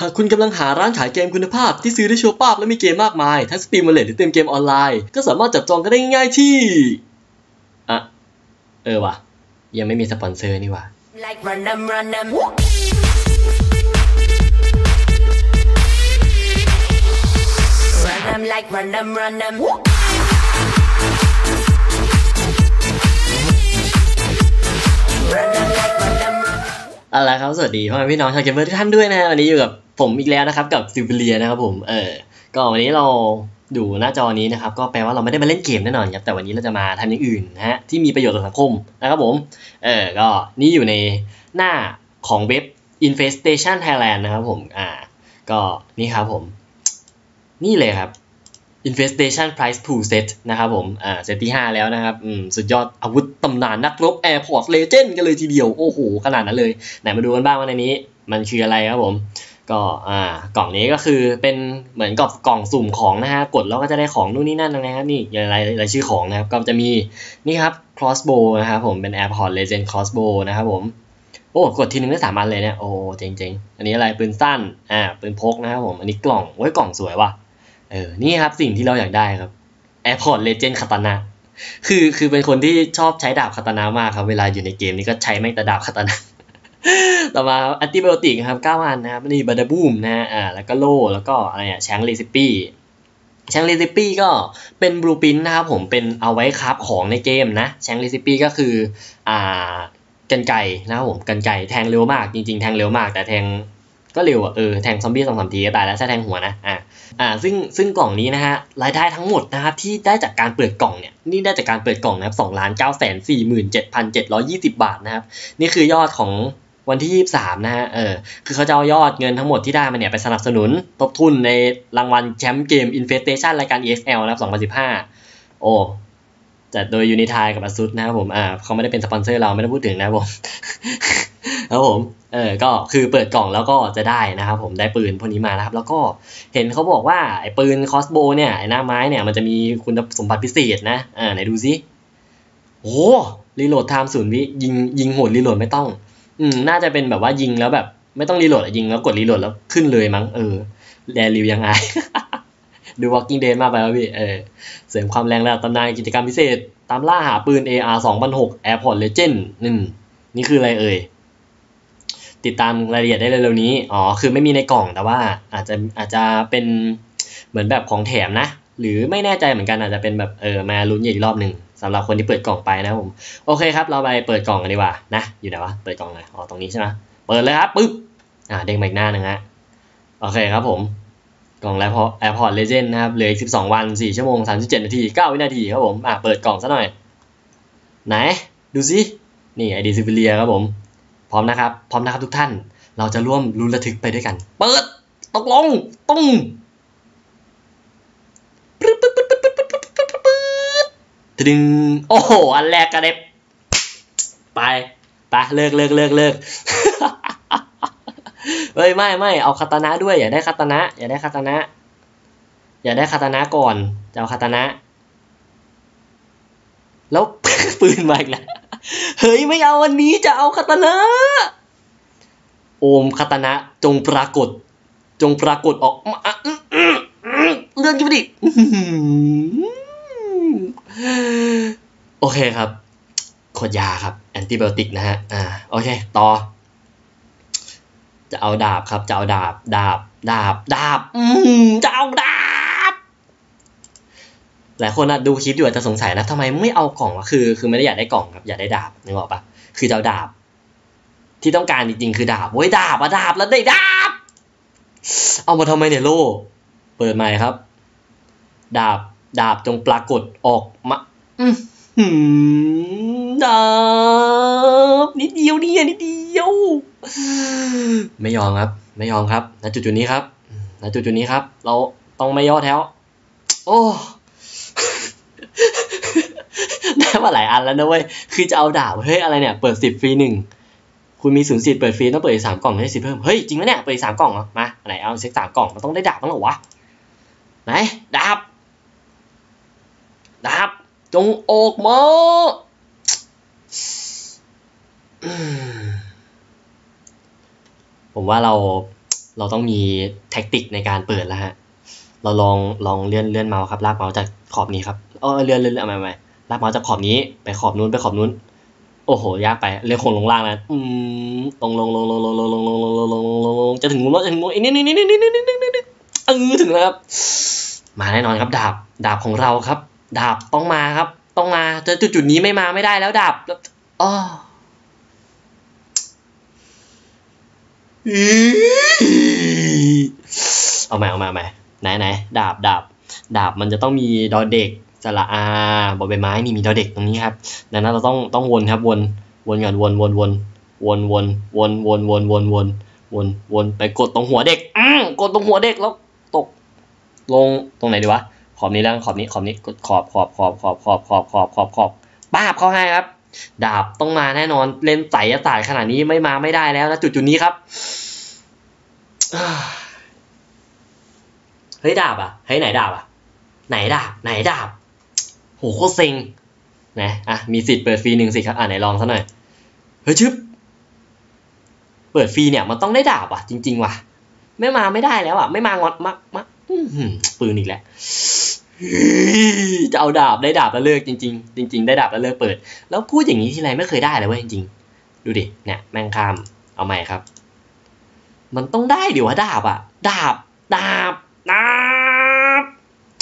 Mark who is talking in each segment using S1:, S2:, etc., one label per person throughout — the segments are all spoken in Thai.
S1: หากคุณกำลังหาร้านขายเกมคุณภาพที่ซื้อได้ชัวร์ป้าบและมีเกมมากมาย ทั้งสตรีมเลทหรือเติมเกมออนไลน์ ก็สามารถจับจองกันได้ง่ายๆที่ อะ เออว่ะ ยังไม่มีสปอนเซอร์นี่ว่ะ
S2: Like run them, run them. Run them like run them, run them. Run them like run them, run them.
S1: เอาละครับ สวัสดีพ่อแม่พี่น้องชาวเกมเมอร์ทุกท่านด้วยนะฮะวันนี้อยู่กับ ผมอีกแล้วนะครับกับซิลเบียนะครับผมเออก็วันนี้เราดูหน้าจอนี้นะครับ ก็แปลว่าเราไม่ได้มาเล่นเกมแน่นอนครับแต่วันนี้เราจะมาทำอย่างอื่นนะฮะที่มีประโยชน์ต่อสังคมนะครับผมเออก็นี่อยู่ในหน้าของเว็บ Infestation Thailand นะครับผมอ่าก็นี่ครับผม นี่เลยครับ Infestation Price Pool Set นะครับผมอ่าเซตที่ 5 แล้วนะครับอืมสุดยอดอาวุธตำนานนักรบ Airport Legend กันเลยทีเดียว โอ้โห ขนาดนั้นเลย ไหนมาดูกันบ้างว่าในนี้ มันคืออะไรครับผม ก็อ่ากล่องนี้ก็คือเป็นเหมือนกับกล่องสุ่มของนะฮะกดแล้วก็จะได้ของนู่นนี่นั่นนะครับนี่รายรายชื่อของนะครับก็จะมีนี่ครับ crossbow นะครับผมเป็น Airport Legend crossbow นะครับผมโอ้กดทีนึงได้สามอันเลยเนี่ยโอ้เจ๋งๆ อันนี้อะไรปืนสั้นอ่าปืนพกนะครับผมอันนี้กล่องโอ้กล่องสวยว่ะเออนี่ครับสิ่งที่เราอยากได้ครับ Airport Legend คาตานะคือคือเป็นคนที่ชอบใช้ดาบคาตานามากครับเวลาอยู่ในเกมนี้ก็ใช้แม่งแต่ดาบคาตานะ ต่อมาแอนติไบโอติกครับ9อันนะครับนี่บัตเตอร์บูมนะอ่าแล้วก็โลแล้วก็อะไรอะแชงรีซิปี้แชงรีซิปี้ก็เป็นบลูปินนะครับผมเป็นเอาไว้คราฟของในเกมนะแชงรีซิปี้ก็คืออ่ากันไก่นะครับผมกันไก่แทงเร็วมากจริงๆแทงเร็วมาก แต่แทงก็เร็วอะเออแทงซอมบี้สองสามทีก็ตายแล้วถ้าแทงหัวนะอ่าอ่าซึ่งซึ่งกล่องนี้นะฮะรายได้ทั้งหมดนะครับที่ได้จากการเปิดกล่องเนี่ยนี่ได้จากการเปิดกล่องนะครับสองล้านเก้าแสนสี่หมื่นเจ็ดพันเจ็ดร้อยยี่สิบบาทนะครับนี่คือยอดของ วันที่ 23 นะฮะ เออ คือเขาจะเอายอดเงินทั้งหมดที่ได้มาเนี่ยไปสนับสนุนทบทุนในรางวัลแชมป์เกม Infestation รายการ ESL นะครับ2015 โอ้จัดโดยยูนิทายกับ ASUS นะครับผม อ่าเขาไม่ได้เป็นสปอนเซอร์เราไม่ได้พูดถึงนะครับผมครับผม เออ ก็คือเปิดกล่องแล้วก็จะได้นะครับผมได้ปืนพวกนี้มานะครับ แล้วก็เห็นเขาบอกว่าไอ้ปืนคอสโบเนี่ยไอ้หน้าไม้เนี่ยมันจะมีคุณสมบัติพิเศษนะ อ่าไหนดูซิโอ้รีโหลดไทม์ศูนย์วิยิงยิงโหดรีโหลดไม่ต้อง อืมน่าจะเป็นแบบว่ายิงแล้วแบบ ไม่ต้องรีโหลดยิงแล้วกดรีโหลดแล้วขึ้นเลยมั้งเออแรริวยังไง ดู Walking Dead มากไปวะพี่เออเสริมความแรงระดับตำนานกิจกรรมพิเศษ ตามล่าหาปืน AR 2006 Airport Legend อืมนี่คืออะไรเอ่ยติดตามรายละเอียดได้เร็วๆนี้ อ๋อ คือไม่มีในกล่องแต่ว่าอาจจะอาจจะเป็นเหมือนแบบของแถมนะ หรือไม่แน่ใจเหมือนกันอาจจะเป็นแบบเออมาลุ้นอีกรอบหนึ่ง สำหรับคนที่เปิดกล่องไปนะผมโอเคครับ เราไปเปิดกล่องกันดีกว่านะอยู่ไหนวะเปิดกล่องไหนอ๋อตรงนี้ใช่ไหมเปิดเลยครับปึ๊บอ่าเด้งมาอีกหน้าหนึ่งฮะโอเคครับผมกล่องแล้วพอ Airport Legend นะครับเหลืออีก12วัน4ชั่วโมง37นาที9วินาทีครับผมอ่าเปิดกล่องซะหน่อย ไหน ดูสินี่ไอดีซิบิเลียครับผมพร้อมนะครับ พร้อมนะครับทุกท่าน เราจะร่วมลุ้นระทึกไปด้วยกัน เปิด ตกลง ตุ้ง บดึงโอ้โห อันแรกกระเด็บไป ไป เลิกเลิกเลิกเลิกเฮ้ย ไม่ไม่เอาคาตานะด้วย อย่าได้คาตานะ อย่าได้คาตานะ อย่าได้คาตานะก่อน จะเอาคาตานะ แล้วปืนมาอีกแล้ว เฮ้ย ไม่เอาวันนี้จะเอาคาตานะ โอมคาตานะ จงปรากฏ จงปรากฏออกมาเลื่อนกันไปดิ โอเคครับขวดยาครับแอนติไบโอติกนะฮะอ่าโอเคต่อ จะเอาดาบครับ จะเอาดาบ ดาบ ดาบ ดาบ อืมจะเอาดาบ หลายคนนะดูคลิปอยู่อาจจะสงสัยนะทำไมไม่เอากล่องวะคือ คือไม่ได้อยากได้กล่องครับอยากได้ดาบนึกออกปะคือจะเอาดาบ ที่ต้องการจริงๆคือดาบโว้ยดาบอะดาบแล้วได้ดาบ เอามาทำไมเนี่ยโลเปิดใหม่ครับ ดาบ ดาบจงปรากฏออกมาอือหือดาบนิดเดียวเนี่ยนิดเดียว ไม่ยอมครับ ไม่ยอมครับณจุดจุดๆนี้ครับณจุดจุดๆนี้ครับ เราต้องไม่ย่อแถวโอ้ได้มาหลายอันแล้วนะเว้ย คือจะเอาดาบเฮ้ยอะไรเนี่ย เปิดสิบฟรีหนึ่ง คุณมีศูนย์สิทธิ์เปิดฟรีต้องเปิดอีกสามกล่องให้สิทธิ์เพิ่ม เฮ้ยจริงไหมเนี่ย เปิดอีกสามกล่องเหรอ มาไหนเอาเซ็กสามกล่องมันต้องได้ดาบบ้างเหรอวะ ไหนดาบ ดาบจงออกมาอืมผมว่าเราเราต้องมีแท็กติกในการเปิดแล้วฮะ เราลองลองเลื่อนเลื่อนเมาส์ครับ ลากเมาส์จากขอบนี้ครับเออเลื่อนเลื่อนเลื่อนเอาใหม่ใหม่ลากเมาส์จากขอบนี้ไปขอบนู้นไปขอบนู้น โอ้โห ยากไปเลื่อนโคงลงล่างนะอืมลงลงลงลงลงลงลงลงลงลงลงลงลงลงจะถึงมุมแล้วจะถึงมุมอีนิดนิดนิดนิดนิดนิดนิดนิดนิดเออถึงแล้วครับ มาแน่นอนครับดาบดาบของเราครับ ดาบต้องมาครับ ต้องมาเจอจุดจุดนี้ไม่มาไม่ได้แล้วดาบอ๋อเอาใหม่เอาใหม่เอาใหม่ไหนไหนดาบดาบดาบมันจะต้องมีดอเด็กสระอาบอใบไม้นี่มีดอเด็กตรงนี้ครับดังนั้นเราต้องต้องวนครับวนวนก่อนวนวนวนวนวนวนวนวนวนวนวนวนไปกดตรงหัวเด็กอืกดตรงหัวเด็กแล้วตกลงตรงไหนดีวะ ขอบนี้แล้วขอบนี้ขอบนี้กดขอบขอบขอบขอบขอบขอบขอบขอบขอบป้าบเข้าให้ครับ ดาบต้องมาแน่นอนเล่นไสยศาสตร์ขนาดนี้ไม่มาไม่ได้แล้วนะจุดจุดนี้ครับเฮ้ยดาบอะเฮ้ยไหนดาบอะ ไหนดาบ ไหนดาบโหโคตรเซ็งนะอะมีสิทธิ์เปิดฟรีหนึ่งสิครับอะไหนลองซะหน่อยเฮ้ยชึบเปิดฟรีเนี่ยมันต้องได้ดาบอะจริง ๆ ว่ะ ไม่มาไม่ได้แล้วอะ ไม่มางอนมากมากปืนอีกแล้ว จะเอาดาบได้ดาบแล้วเลิกจริง ๆ จริง ๆ ได้ดาบแล้วเลิกเปิด แล้วพูดอย่างนี้ทีไรไม่เคยได้เลยเว้ยจริงๆ ดูดิเนี่ยแมงข้ามเอาใหม่ครับ มันต้องได้ดิวะดาบอะดาบดาบดาบ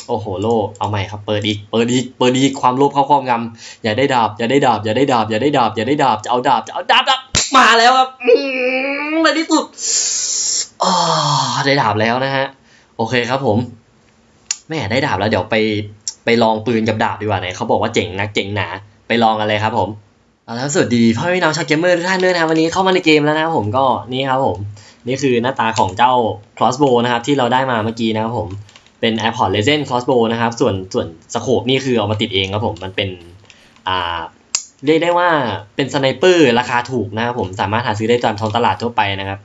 S1: โอ้โหโลเอาใหม่ครับ เปิดอีกเปิดอีกเปิดอีกความโลภเข้าครอบงำอย่าได้ดาบอย่าได้ดาบอย่าได้ดาบอย่าได้ดาบอย่าได้ดาบจะเอาดาบจะเอาดาบดาบมาแล้วครับในที่สุดอ๋อได้ดาบแล้วนะฮะ โอเคครับผม แม่ได้ดาบแล้วเดี๋ยวไปไปลองปืนกับดาบดีกว่าไหนเขาบอกว่าเจ๋งนักเจ๋งหนาไปลองกันเลยครับผมเอาแล้วสวัสดีพ่อพี่น้องชาวเกมเมอร์ทุกท่านด้วยนะวันนี้เข้ามาในเกมแล้วนะผมก็นี่ครับผม นี่คือหน้าตาของเจ้า crossbow นะครับที่เราได้มาเมื่อกี้นะครับผมเป็น AirPod Legend crossbow นะครับส่วนส่วนสโคปนี่คือเอามาติดเองครับผมมันเป็นอ่าเรียกได้ว่าเป็นสไนเปอร์ราคาถูกนะครับผมสามารถหาซื้อได้ตามท้องตลาดทั่วไปนะครับ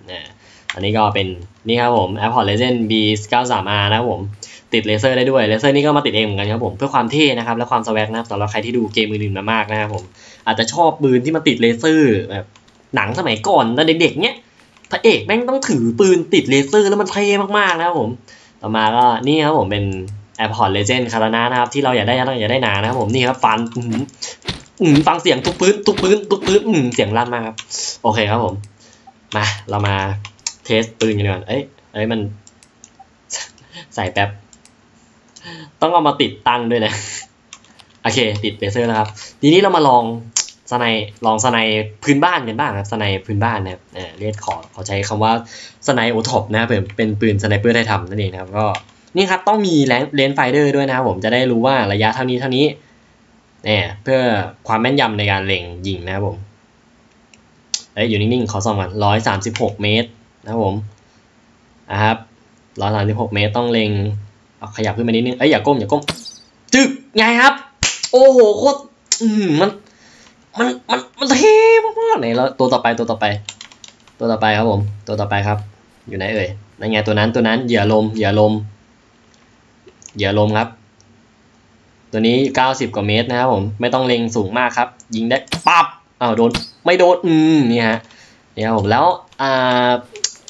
S1: อันนี้ก็เป็นนี่ครับผม AirPod Legend B93R นะครับผม ติดเลเซอร์ได้ด้วยเลเซอร์นี่ก็มาติดเองเหมือนกันครับผมเพื่อความเท่นะครับและความสวักนะครับสำหรับใครที่ดูเกมมือถือมามากนะครับผมอาจจะชอบปืนที่มันติดเลเซอร์แบบหนังสมัยก่อนตอนเด็กๆเนี้ยพระเอกแม่งต้องถือปืนติดเลเซอร์แล้วมันเท่มากๆนะครับผมต่อมาก็นี่ครับผมเป็น AirPod Legend คารานานะครับที่เราอยากได้เราอยากได้นานะครับผมนี่ครับฟันอืมฟังเสียงทุกปืนทุกปืนทุกปืนอืมเสียงลั่นมากครับโอเคครับผมมาเรามาเทสปืนกันกว่าเอ้ยเอ้ยมันใส่แป๊บ ต้องเอามาติดตั้งด้วยนะ โอเค ติดเลเซอร์นะครับ ทีนี้เรามาลองสไนลองสไนพื้นบ้านกันบ้างครับสไนพื้นบ้านนะครับเออเรียกขอขอใช้คำว่าสไนโอท็อปนะครับเป็นปืนสไนเปอร์ได้ทำนั่นเองนะครับก็นี่ครับต้องมีเลนส์ไฟเดอร์ด้วยนะครับผมจะได้รู้ว่าระยะเท่านี้เท่านี้เนี่ยเพื่อความแม่นยำในการเล็งยิงนะครับผมเอ้ยอยู่นิ่งๆขอส่องก่อนร้อยสามสิบหกเมตรนะครับผมนะครับร้อยสามสิบหกเมตรต้องเล็ง เอาขยับขึ้นมานิดนึงเอ้ยอย่าก้มอย่าก้มจึกไงครับ โอ้โหโคตรมันมันมันมันเท่มากๆไหนแล้วตัวต่อไปตัวต่อไป ตัวต่อไปครับผม ตัวต่อไปครับ อยู่ไหนเอ่ยนั่นไงตัวนั้นตัวนั้นเหยื่อลมเหยื่อลมเหยื่อลมครับ ตัวนี้90กว่าเมตรนะครับผมไม่ต้องเล็งสูงมากครับ ยิงได้ปั๊บอ้าวโดนไม่โดนอืมนี่ฮะนี่ครับผมแล้วอ่า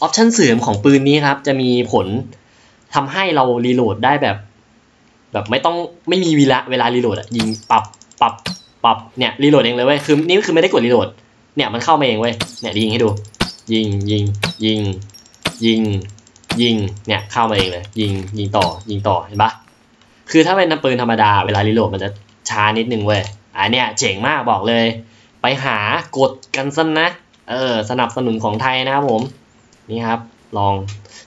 S1: ออปชั่นเสริมของปืนนี้ครับ จะมีผล ทำให้เรารีโหลดได้แบบ แบบไม่ต้องไม่มีเวลาเวลารีโหลดอะยิงปรับปรับปรับเนี่ยรีโหลดเองเลยเว้ยคือนี่คือไม่ได้กดรีโหลดเนี่ยมันเข้ามาเองเว้ยเนี่ยยิงให้ดู ยิงยิงยิงยิงยิงเนี่ยเข้ามาเองเลย ยิงยิงต่อยิงต่อเห็นปะคือถ้าเป็นปืนธรรมดาเวลารีโหลดมันจะช้านิดนึงเว้ยอันเนี้ยเจ๋งมากบอกเลย ไปหากดกันซะนะเออสนับสนุนของไทยนะครับผมนี่ครับ ลอง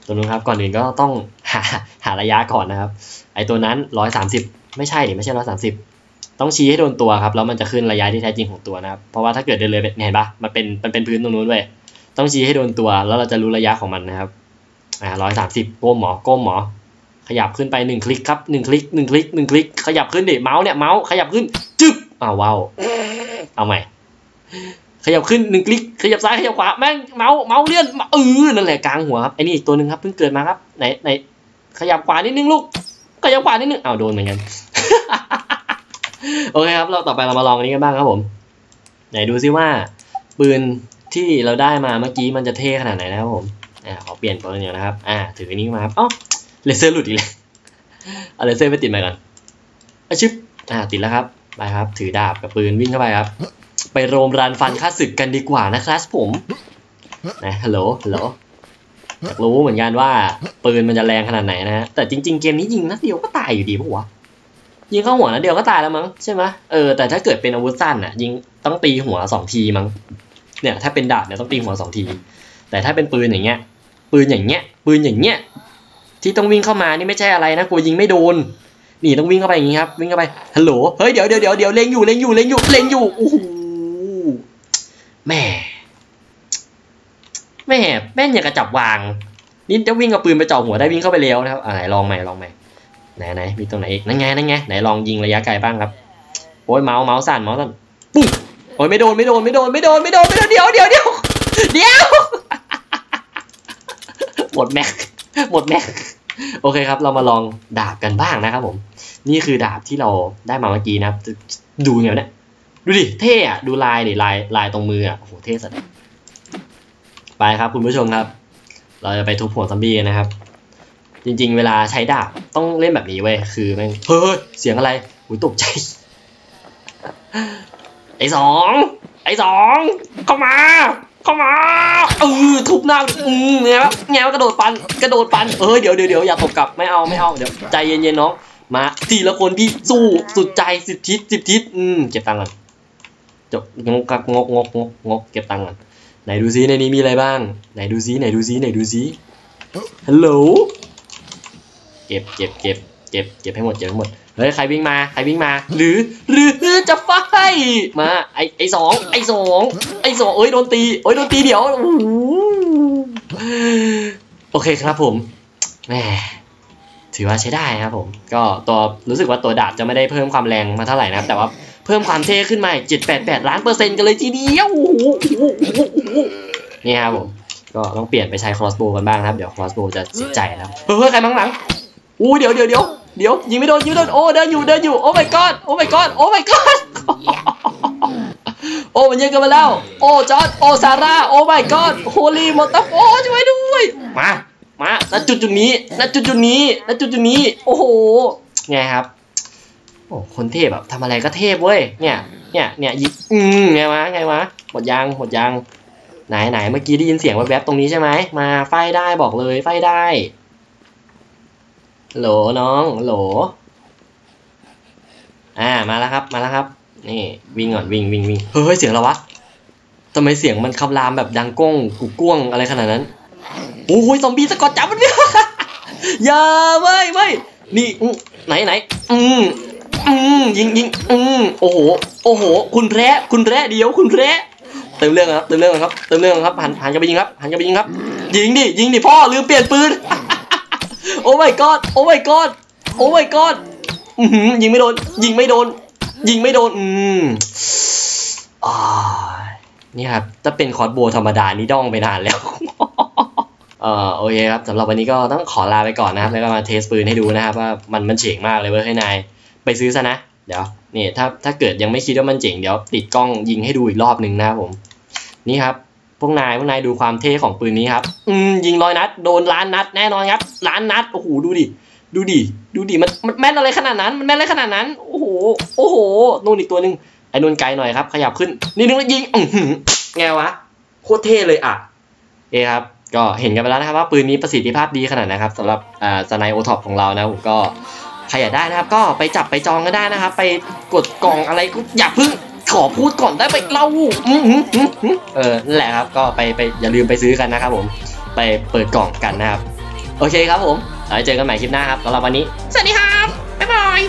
S1: ตัวนู้นครับก่อนอื่นก็ต้องหาหาระยะก่อนนะครับ ไอตัวนั้นร้อยสามสิบไม่ใช่ดิไม่ใช่ร้อยสามสิบต้องชี้ให้โดนตัวครับแล้วมันจะขึ้นระยะที่แท้จริงของตัวนะครับ เพราะว่าถ้าเกิดเดินเลยเนี่ยเห็นปะมันเป็นมันเป็นพื้นตรงนู้นเว้ยต้องชี้ให้โดนตัวแล้วเราจะรู้ระยะของมันนะครับอ่าร้อยสามสิบก้มหมอก้มหมอ ขยับขึ้นไปหนึ่งคลิกครับหนึ่งคลิกหนึ่งคลิกหนึ่งคลิก ขยับขึ้นดิเมาส์เนี่ยเมาส์ขยับขึ้นจึ๊บอ้าวว้าวเอาใหม่ ขยับขึ้นหนึ่งคลิกขยับซ้ายขยับขวาแม่งเมาส์เมาส์เลื่อนเออนั่นแหละกลางหัวครับไอ้นี่อีกตัวหนึ่งครับเพิ่งเกิดมาครับไหนไหนขยับขวานิดนึงลูกขยับขวานิดนึงอ้าวโดนเหมือนกันโอเคครับเราต่อไปเรามาลองอันนี้กันบ้างครับผม ไหนดูซิว่า ปืนที่เราได้มาเมื่อกี้มันจะเท่ขนาดไหนนะครับผมอ่าขอเปลี่ยนปืนอย่างนะครับ อ่า ถืออันนี้มาครับอ๋อเลเซอร์หลุดอีกแล้วเอาเลเซอร์ไปติดใหม่ก่อนอาชิบอ่าติดแล้วครับไปครับ ถือดาบกับปืนวิ่งเข้าไปครับ ไปโรมรันฟันค่าศึกกันดีกว่านะครับผมนะฮัลโหลฮัลโหลอยากรู้เหมือนกันว่าปืนมันจะแรงขนาดไหนนะฮะแต่จริง ๆ เกมนี้ยิงนัดเดียวก็ตายอยู่ดีปะวะยิงเข้าหัวนัดเดียวก็ตายแล้วมั้งใช่ไหมเออแต่ถ้าเกิดเป็นอาวุธสั้นอะยิงต้องตีหัวสองทีมั้งเนี่ยถ้าเป็นดาบเนี่ยต้องตีหัวสองที แต่ถ้าเป็นปืนอย่างเงี้ย ปืนอย่างเงี้ย ปืนอย่างเงี้ย ที่ต้องวิ่งเข้ามานี่ไม่ใช่อะไรนะกลัวยิงไม่โดนนี่ต้องวิ่งเข้าไปอย่างงี้ครับวิ่งเข้าไปฮัลโหลเฮ้ยเดี๋ยวเดี๋ยวเดี๋ยวเดี๋ยวเล็งอยู่เล็งอยู่เล็งอยู่เล็งอยู่โอ้โห แม่แม่แม่นอย่างกระจับวาง นี่จะวิ่งเอาปืนไปจ่อหัวได้วิ่งเข้าไปเร็วนะครับอ่าไหนลองใหม่ลองใหม่ไหนไหนมีตรงไหนอีกนั่นไงนั่นไงไหนลองยิงระยะไกลบ้างครับโอ้ยเมาส์เมาส์สั่นเมาส์สั่นปุ้งโอ้ยไม่โดนไม่โดนไม่โดนไม่โดนไม่โดนไม่โดนเดี๋ยวเดี๋ยวเดี๋ยวเดี๋ยวหมดแม็กหมดแม็กโอเคครับ เรามาลองดาบกันบ้างนะครับผม นี่คือดาบที่เราได้มาเมื่อกี้นะ ดูไงวะเนี่ย ดูดิ เท่อะดูลายดิลายลายตรงมืออะโอ้โหเท่สัสไปครับคุณผู้ชมครับ เราจะไปทุบหัวซอมบี้นะครับ จริง ๆ เวลาใช้ดาบต้องเล่นแบบนี้เว้ยคือแม่งเฮ้ยเสียงอะไรหูตกใจ ไอ้สองไอ้สองเข้ามาเข้ามาเออทุบหน้าอืมไงวะไงวะกระโดดปันกระโดดปันเออเดี๋ยวเดี๋ยวเดี๋ยวอย่าตบกลับไม่เอาไม่เอาเดี๋ยวใจเย็นๆน้องมาทีละคนที่สู้สุดใจสิบทิศสิบทิศอืมเก็บตังค์ก่อน จบงกงกงกงกงกเก็บตังค์ก่อนไหนดูซิในนี้มีอะไรบ้าง ไหนดูซิไหนดูซิไหนดูซิฮัลโหลเก็บเก็บเก็บเก็บเก็บให้หมดเก็บให้หมดเฮ้ยใครวิ่งมาใครวิ่งมา หรือหรือจะไฟมาไอไอสองไอสองไอสองเอ้ยโดนตีเอ้ยโดนตีเดี๋ยวโอ้โหโอเคครับผมแหม ถือว่าใช้ได้นะครับผม ก็ตัวรู้สึกว่าตัวดาบจะไม่ได้เพิ่มความแรงมาเท่าไหร่นะครับ แต่ว่าเพิ่มความเท่ขึ้นมาเจ็ดแปดแปดล้านเปอร์เซ็นต์กันเลยทีเดียวนี่ครับผมก็ต้องเปลี่ยนไปใช้ crossbow กันบ้างครับ เดี๋ยว crossbow จะเสียใจนะครับเฮ้ยใครมังหลังอู้เดี๋ยวเดี๋ยวเดี๋ยวเดี๋ยวยิงไม่โดนยิงไม่โดนโอ้เดินอยู่เดินอยู่โอ้ my god โอ้ my god โอ้ my god โอ้มันเยอะกินไปแล้ว โอ้จอร์ดโอ้ซาร่าโอ้ my god โฮลีมอตโอ้ช่วยด้วยมา มาณจุดจุดนี้ณจุดจุดนี้ณจุดจุดนี้ โอ้โหไงครับโอ้คนเทพแบบทำอะไรก็เทพเว้ยเนี่ยเนี่ยเนี่ยยิงอืมไงวะไงวะหมดยังหมดยังไหนไหนเมื่อกี้ได้ยินเสียงแวบๆตรงนี้ใช่ไหมมาไฟได้บอกเลยไฟได้โหลน้องโหลอ่ามาแล้วครับมาแล้วครับนี่วิ่งก่อนวิ่งวิ่งวิ่งเฮ้ยเสียงอะไรวะทำไมเสียงมันคำรามแบบดังก้องกุกก้วงอะไรขนาดนั้น โอ้ยซอมบี้สะกดจับมันเนี่ยอย่าเว้ยเว้ยนี่ไหนไหนอืมอืมยิงยิงอืมโอ้โหโอ้โห คุณแร้คุณแร้เดี๋ยวคุณแร้เติมเรื่องครับเติมเรื่องครับเติมเรื่องครับหันหันกันไปยิงครับหันกันไปยิงครับ ยิงดิยิงดิพ่อลืมเปลี่ยนปืนโอ้ my god โอ้ my god โอ้ my god อือหือยิงไม่โดน ยิงไม่โดน ยิงไม่โดนอืมอ่านี่ครับถ้าเป็นคอร์สโบว์ธรรมดานี่ดองไปนานแล้ว เอ่อโอเคครับสำหรับวันนี้ก็ต้องขอลาไปก่อนนะครับ แล้วก็มาเทสปืนให้ดูนะครับ ว่ามันมันเจ๋งมากเลยเว้ยให้นายไปซื้อซะนะ เดี๋ยวนี่ถ้าถ้าเกิดยังไม่คิดว่ามันเจ๋งเดี๋ยวติดกล้องยิงให้ดูอีกรอบหนึ่งนะครับผม นี่ครับพวกนายพวกนายดูความเท่ของปืนนี้ครับ อืมยิงร้อยนัดโดนล้านนัดแน่นอนครับล้านนัดโอ้โหดูดิดูดิดูดิมันมันแม่นอะไรขนาดนั้น มันแม่นอะไรขนาดนั้นโอ้โหโอ้โหนู่นอีกตัวหนึ่งไอ้นู่นไกลหน่อยครับ ขยับขึ้นนี่นึงแล้วยิงอือหือไงวะโคตรเท่เลยอะเอครับ ก็เห็นกันไปแล้วนะครับว่าปืนนี้ประสิทธิภาพดีขนาดไหนครับสำหรับอ่าสไนโอท็อปของเรานะผมก็ใครอยากได้นะครับ ก็ไปจับไปจองกันได้นะครับ ไปกดกล่องอะไรก็อย่าเพึ่งขอพูดก่อนได้ไปเล่าอืมเออนั่นแหละครับก็ไปไปอย่าลืมไปซื้อกันนะครับผมไปเปิดกล่องกันนะครับ โอเคครับผมเราเจอกันใหม่คลิปหน้าครับสำหรับวันนี้ สวัสดีครับ บ๊ายบาย